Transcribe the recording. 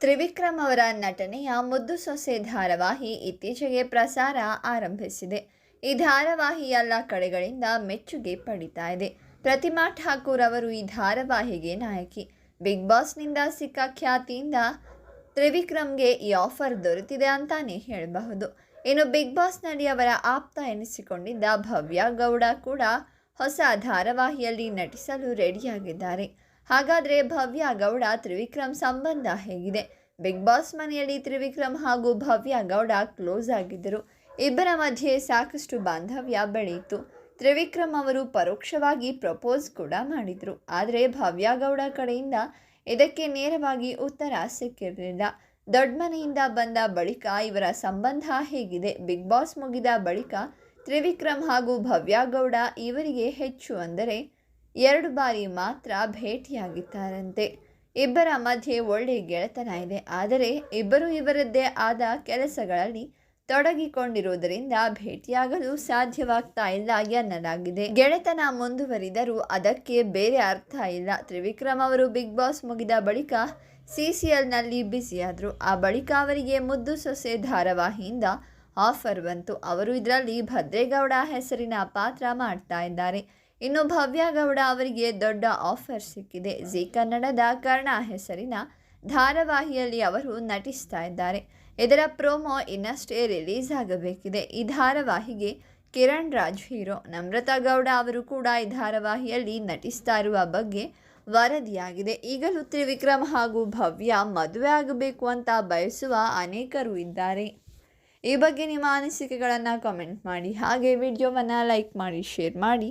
ತ್ರಿವಿಕ್ರಮ್ ಅವರ ನಟನೆಯ ಮುದ್ದು ಸೊಸೆ ಧಾರಾವಾಹಿ ಇತ್ತೀಚೆಗೆ ಪ್ರಸಾರ ಆರಂಭಿಸಿದೆ. ಈ ಧಾರಾವಾಹಿ ಎಲ್ಲ ಕಡೆಗಳಿಂದ ಮೆಚ್ಚುಗೆ ಪಡಿತಾ ಇದೆ. ಪ್ರತಿಮಾ ಠಾಕೂರ್ ಅವರು ಈ ಧಾರಾವಾಹಿಗೆ ನಾಯಕಿ. ಬಿಗ್ ಬಾಸ್ನಿಂದ ಸಿಕ್ಕ ಖ್ಯಾತಿಯಿಂದ ತ್ರಿವಿಕ್ರಮ್ಗೆ ಈ ಆಫರ್ ದೊರೆತಿದೆ ಅಂತಾನೆ ಹೇಳಬಹುದು. ಇನ್ನು ಬಿಗ್ ಬಾಸ್ನಲ್ಲಿ ಅವರ ಆಪ್ತ ಎನಿಸಿಕೊಂಡಿದ್ದ ಭವ್ಯ ಗೌಡ ಕೂಡ ಹೊಸ ಧಾರಾವಾಹಿಯಲ್ಲಿ ನಟಿಸಲು ರೆಡಿಯಾಗಿದ್ದಾರೆ. ಹಾಗಾದರೆ ಭವ್ಯ ಗೌಡ ತ್ರಿವಿಕ್ರಮ್ ಸಂಬಂಧ ಹೇಗಿದೆ? ಬಿಗ್ ಬಾಸ್ ಮನೆಯಲ್ಲಿ ತ್ರಿವಿಕ್ರಮ್ ಹಾಗೂ ಭವ್ಯ ಗೌಡ ಕ್ಲೋಸ್ ಆಗಿದ್ದರು. ಇಬ್ಬರ ಮಧ್ಯೆ ಸಾಕಷ್ಟು ಬಾಂಧವ್ಯ ಬೆಳೆಯಿತು. ತ್ರಿವಿಕ್ರಮ್ ಅವರು ಪರೋಕ್ಷವಾಗಿ ಪ್ರಪೋಸ್ ಕೂಡ ಮಾಡಿದರು. ಆದರೆ ಭವ್ಯ ಗೌಡ ಕಡೆಯಿಂದ ಇದಕ್ಕೆ ನೇರವಾಗಿ ಉತ್ತರ ಸಿಕ್ಕಿರಲಿಲ್ಲ. ದೊಡ್ಡಮನೆಯಿಂದ ಬಂದ ಬಳಿಕ ಇವರ ಸಂಬಂಧ ಹೇಗಿದೆ? ಬಿಗ್ ಬಾಸ್ ಮುಗಿದ ಬಳಿಕ ತ್ರಿವಿಕ್ರಮ್ ಹಾಗೂ ಭವ್ಯ ಗೌಡ ಇವರಿಗೆ ಹೆಚ್ಚು ಅಂದರೆ ಎರಡು ಬಾರಿ ಮಾತ್ರ ಭೇಟಿಯಾಗಿದ್ದಾರಂತೆ. ಇಬ್ಬರ ಮಧ್ಯೆ ಒಳ್ಳೆ ಗೆಳೆತನ ಇದೆ. ಆದರೆ ಇಬ್ಬರು ಇವರದ್ದೇ ಆದ ಕೆಲಸಗಳಲ್ಲಿ ತೊಡಗಿಕೊಂಡಿರುವುದರಿಂದ ಭೇಟಿಯಾಗಲು ಸಾಧ್ಯವಾಗ್ತಾ ಇಲ್ಲ ಎನ್ನಲಾಗಿದೆ. ಗೆಳೆತನ ಮುಂದುವರಿದರೂ ಅದಕ್ಕೆ ಬೇರೆ ಅರ್ಥ ಇಲ್ಲ. ತ್ರಿವಿಕ್ರಮ್ ಅವರು ಬಿಗ್ ಬಾಸ್ ಮುಗಿದ ಬಳಿಕ ಸಿಸಿಎಲ್ನಲ್ಲಿ ಬ್ಯುಸಿಯಾದರು. ಆ ಬಳಿಕ ಅವರಿಗೆ ಮುದ್ದು ಸೊಸೆ ಧಾರಾವಾಹಿಯಿಂದ ಆಫರ್ ಬಂತು. ಅವರು ಇದರಲ್ಲಿ ಭದ್ರೇಗೌಡ ಹೆಸರಿನ ಪಾತ್ರ ಮಾಡ್ತಾ ಇದ್ದಾರೆ. ಇನ್ನು ಭವ್ಯ ಗೌಡ ಅವರಿಗೆ ದೊಡ್ಡ ಆಫರ್ ಸಿಕ್ಕಿದೆ. ಜಿ ಕನ್ನಡದ ಕರ್ಣ ಹೆಸರಿನ ಧಾರಾವಾಹಿಯಲ್ಲಿ ಅವರು ನಟಿಸ್ತಾ ಇದ್ದಾರೆ. ಇದರ ಪ್ರೋಮೋ ಇನ್ನಷ್ಟೇ ರಿಲೀಸ್ ಆಗಬೇಕಿದೆ. ಈ ಧಾರಾವಾಹಿಗೆ ಕಿರಣ್ ರಾಜ್ ಹೀರೋ ನಮ್ರತಾ ಗೌಡ ಅವರು ಕೂಡ ಈ ಧಾರಾವಾಹಿಯಲ್ಲಿ ನಟಿಸ್ತಾ ಇರುವ ಬಗ್ಗೆ ವರದಿಯಾಗಿದೆ. ಈಗಲೂ ತ್ರಿವಿಕ್ರಮ್ ಹಾಗೂ ಭವ್ಯ ಮದುವೆ ಆಗಬೇಕು ಅಂತ ಬಯಸುವ ಅನೇಕರು ಇದ್ದಾರೆ. ಈ ಬಗ್ಗೆ ನಿಮ್ಮ ಅನಿಸಿಕೆಗಳನ್ನು ಕಮೆಂಟ್ ಮಾಡಿ. ಹಾಗೆ ವಿಡಿಯೋವನ್ನು ಲೈಕ್ ಮಾಡಿ ಶೇರ್ ಮಾಡಿ.